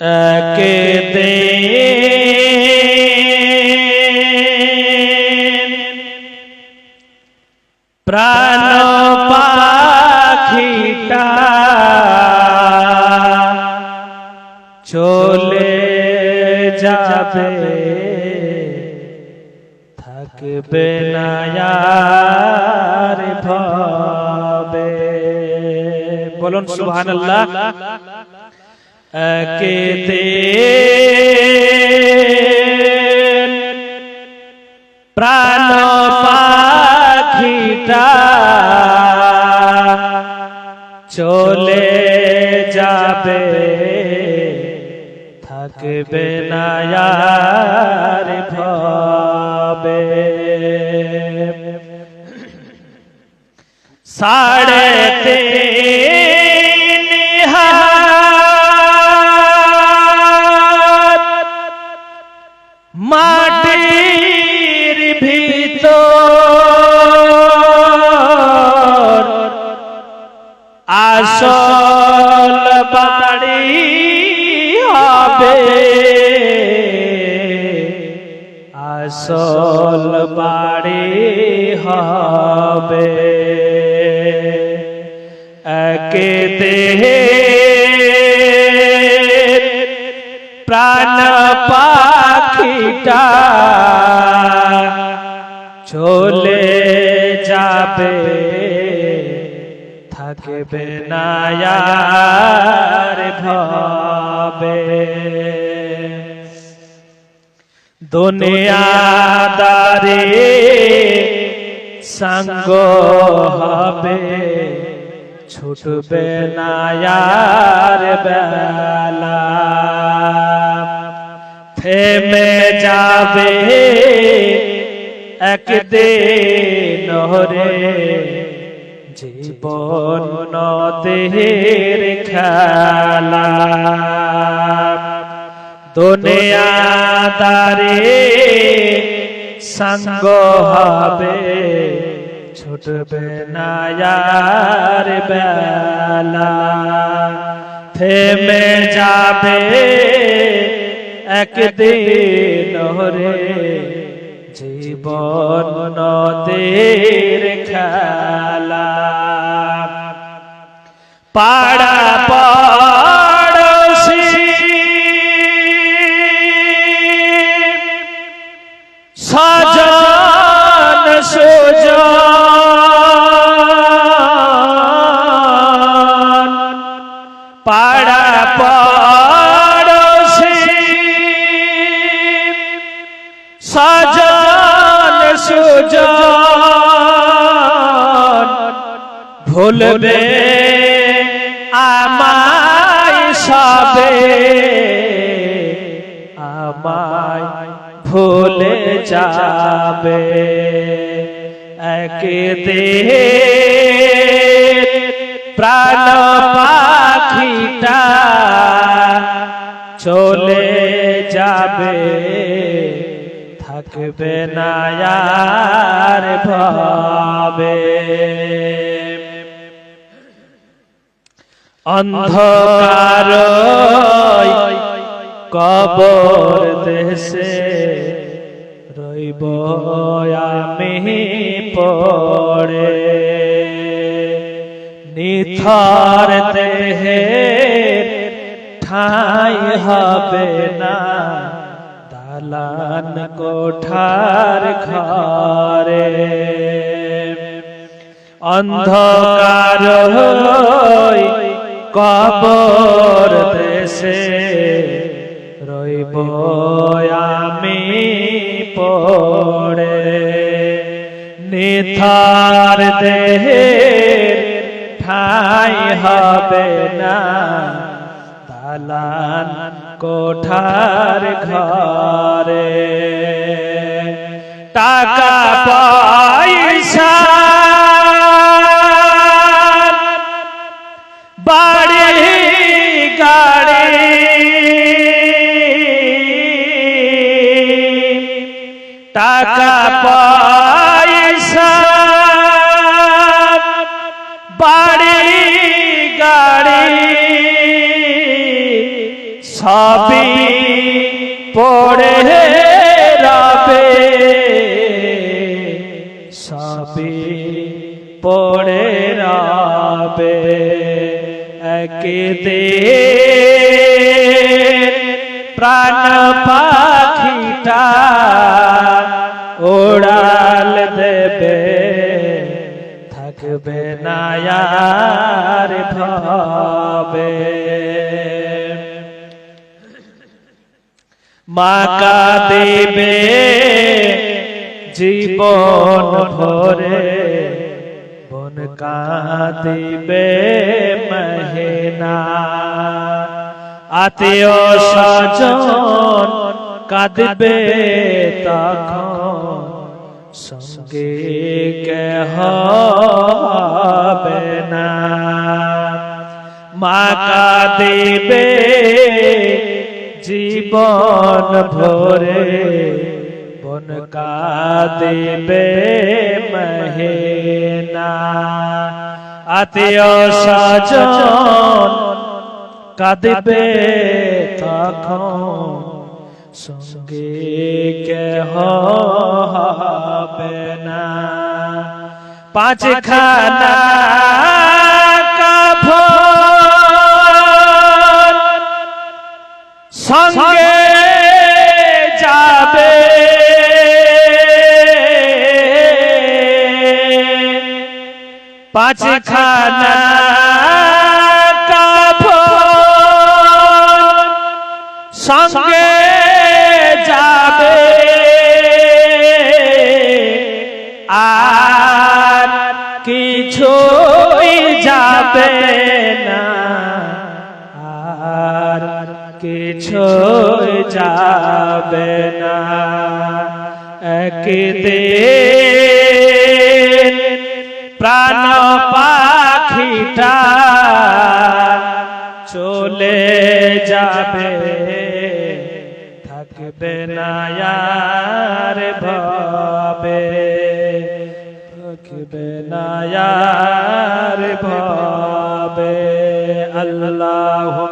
একে দিন প্রাণ পাখিটা চলে যাবে। থাকবে না ভাবে। বলুন সুবহানাল্লাহ। প্রাণ পাখিটা চলে যাবে থাকবে না আর ভাবে সাড়ে তিন আসল বাড়ি হবে। আসল বাড়ি হবে। একে দেহে প্রাণ পাখিটা চলে যাবে। থাকবে না আর ভাবে। দুনিয়াদারে সঙ্গ হবে। ছুটবে না আর বেলা। থেমে যাবে একদিন রে জীবন নদের খেলা দুনিয়াদারে সঙ্গ হবে ছুটবে না বেলা। থেমে যাবে একদিন রে জীবন নদের খেলা। পাড়া পড়শি। সজন সুজন। পাড়া পড়শি। সজন সুজন ভুলবে আমায় সবে আমায় ভুলে যাবে। একদিন প্রাণ পাখিটা চলে যাবে। থাকবে না ভাবে। অন্ধকার কবর দেশে রইব আমি পড়ে। নিথর দেহে ঠাই হবে না। দালান কোঠার ঘরে। অন্ধকার কবর দেশে রইব আমি পড়ে। নিথার দেহে ঠাই হবে না। দালান কোঠার ঘরে। টাকা পয়সা বাড়ি গাড়ি টাকা সব পড়ে রবে সবই পড়ে রবে একদিন প্রাণ পাখিটা ওড়াল দেবে। থাকবে না ভাবে। মাকা দেবে জীবন ভরে। বন কাঁদিবে মহেনা। আত্মীয় স্বজন কাঁদবে তখন। সঙ্গে কেহ না। মা কাঁদিবে জীবন ভরে বন কাঁদিবে মহেনা আত্মীয় স্বজন কাঁদবে তখন সঙ্গে কেহ হবে না। পাঁচ খানা সঙ্গে যাবে পাঁচ খানা কাফন সঙ্গে কিছুই যাবে না। একদিন প্রাণ পাখিটা চলে যাবে। থাকবে না ভাবে। থাকবে না ভাবে। আল্লাহ